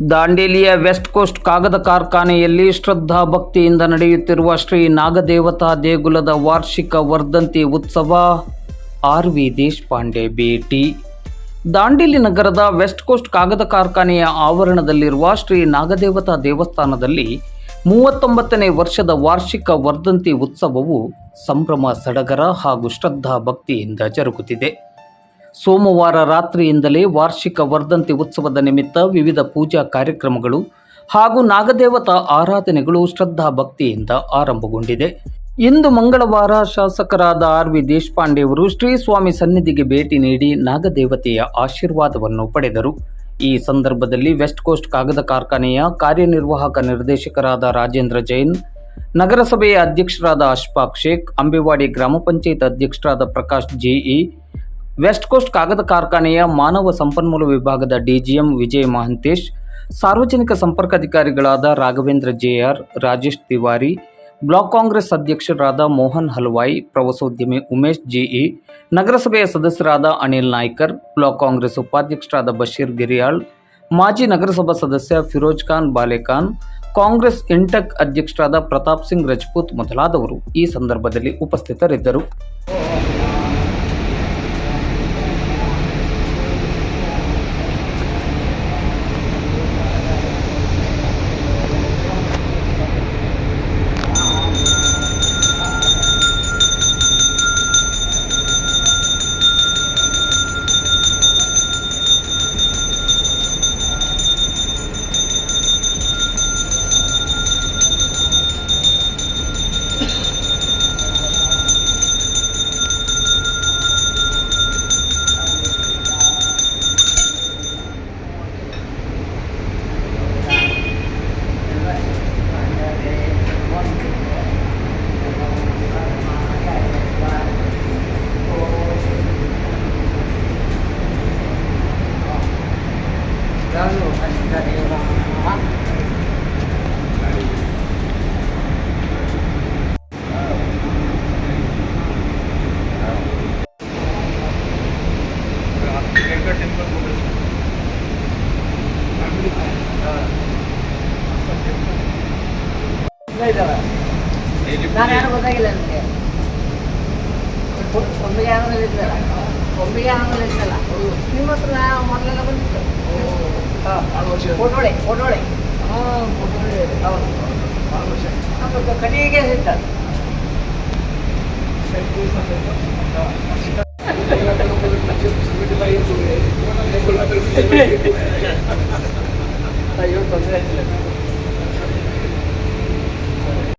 ದಾಂಡೇಲಿಯ West coast ಕಾಗದ ಕಾರ್ಖಾನೆಯಲ್ಲಿ ಶ್ರದ್ಧಾ ಭಕ್ತಿಯಿಂದ ನಡೆಯುತ್ತಿರುವ ಶ್ರೀ ನಾಗದೇವತಾ ದೇಗುಲದ ವಾರ್ಷಿಕ ವರ್ಧಂತಿ ಉತ್ಸವ ಆರ್ ವಿ ದೇಶಪಾಂಡೆ ಭೇಟಿ. ದಾಂಡೇಲಿ ನಗರದ ವೆಸ್ಟ್ ಕೋಸ್ಟ್ ಕಾಗದ ಕಾರ್ಖಾನೆಯ ಆವರಣದಲ್ಲಿರುವ ಶ್ರೀ ನಾಗದೇವತಾ ದೇವಸ್ಥಾನದಲ್ಲಿ ಮೂವತ್ತೊಂಬತ್ತನೇ ವರ್ಷದ ವಾರ್ಷಿಕ ವರ್ಧಂತಿ ಉತ್ಸವವು ಸಂಭ್ರಮ ಸಡಗರ ಹಾಗೂ ಶ್ರದ್ಧಾ ಭಕ್ತಿಯಿಂದ ಜರುಗುತ್ತಿದೆ. ಸೋಮವಾರ ರಾತ್ರಿಯಿಂದಲೇ ವಾರ್ಷಿಕ ವರ್ಧಂತಿ ಉತ್ಸವದ ನಿಮಿತ್ತ ವಿವಿಧ ಪೂಜಾ ಕಾರ್ಯಕ್ರಮಗಳು ಹಾಗೂ ನಾಗದೇವತಾ ಆರಾಧನೆಗಳು ಶ್ರದ್ಧಾ ಭಕ್ತಿಯಿಂದ ಆರಂಭಗೊಂಡಿದೆ. ಇಂದು ಮಂಗಳವಾರ ಶಾಸಕರಾದ ಆರ್ ವಿ ದೇಶಪಾಂಡೆಯವರು ಶ್ರೀ ಸ್ವಾಮಿ ಸನ್ನಿಧಿಗೆ ಭೇಟಿ ನೀಡಿ ನಾಗದೇವತೆಯ ಆಶೀರ್ವಾದವನ್ನು ಪಡೆದರು. ಈ ಸಂದರ್ಭದಲ್ಲಿ ವೆಸ್ಟ್ ಕೋಸ್ಟ್ ಕಾಗದ ಕಾರ್ಖಾನೆಯ ಕಾರ್ಯನಿರ್ವಾಹಕ ನಿರ್ದೇಶಕರಾದ ರಾಜೇಂದ್ರ ಜೈನ್, ನಗರಸಭೆಯ ಅಧ್ಯಕ್ಷರಾದ ಅಶ್ಫಾಕ್ ಶೇಖ್, ಅಂಬೆವಾಡಿ ಗ್ರಾಮ ಪಂಚಾಯತ್ ಅಧ್ಯಕ್ಷರಾದ ಪ್ರಕಾಶ್ ಜಿಇ ವೆಸ್ಟ್ ಕೋಸ್ಟ್ ಕಾಗದ ಕಾರ್ಖಾನೆಯ ಮಾನವ ಸಂಪನ್ಮೂಲ ವಿಭಾಗದ ಡಿಜಿಎಂ ವಿಜಯ್ ಮಹಂತೇಶ್, ಸಾರ್ವಜನಿಕ ಸಂಪರ್ಕಾಧಿಕಾರಿಗಳಾದ ರಾಘವೇಂದ್ರ ಜೆಆರ್, ರಾಜೇಶ್ ತಿವಾರಿ, ಬ್ಲಾಕ್ ಕಾಂಗ್ರೆಸ್ ಅಧ್ಯಕ್ಷರಾದ ಮೋಹನ್ ಹಲ್ವಾಯಿ, ಪ್ರವಾಸೋದ್ಯಮಿ ಉಮೇಶ್ ಜಿಇ, ನಗರಸಭೆಯ ಸದಸ್ಯರಾದ ಅನಿಲ್ ನಾಯ್ಕರ್, ಬ್ಲಾಕ್ ಕಾಂಗ್ರೆಸ್ ಉಪಾಧ್ಯಕ್ಷರಾದ ಬಶೀರ್ ಗಿರಿಯಾಳ್, ಮಾಜಿ ನಗರಸಭಾ ಸದಸ್ಯ ಫಿರೋಜ್ ಖಾನ್ ಬಾಲೆಖಾನ್, ಕಾಂಗ್ರೆಸ್ ಇಂಟಕ್ ಅಧ್ಯಕ್ಷರಾದ ಪ್ರತಾಪ್ ಸಿಂಗ್ ರಜಪೂತ್ ಮೊದಲಾದವರು ಈ ಸಂದರ್ಭದಲ್ಲಿ ಉಪಸ್ಥಿತರಿದ್ದರು. ನಾನು ಯಾರು ಗೊತ್ತಾಗಿಲ್ಲ ನನಗೆ ಒಮ್ಮೆಗೆ ಆಮೇಲೆ ಇದ್ದಲ್ಲ ಒಮ್ಮೆಗೆ ಆಮೇಲೆ ಇದ್ದಲ್ಲ ನಿಮ್ಮ ಹತ್ರ ಮೊದಲೆಲ್ಲ ಬಂದಿತ್ತು ಫೋಟೋಳೆ ಫೋಟೋಳೆ ಹೌದು. ನಮ್ಮದು ಕಡೆಗೆ ಹೇಳ್ತಾರೆ. ಅಯ್ಯೋ ತೊಂದರೆ ಇಲ್ಲ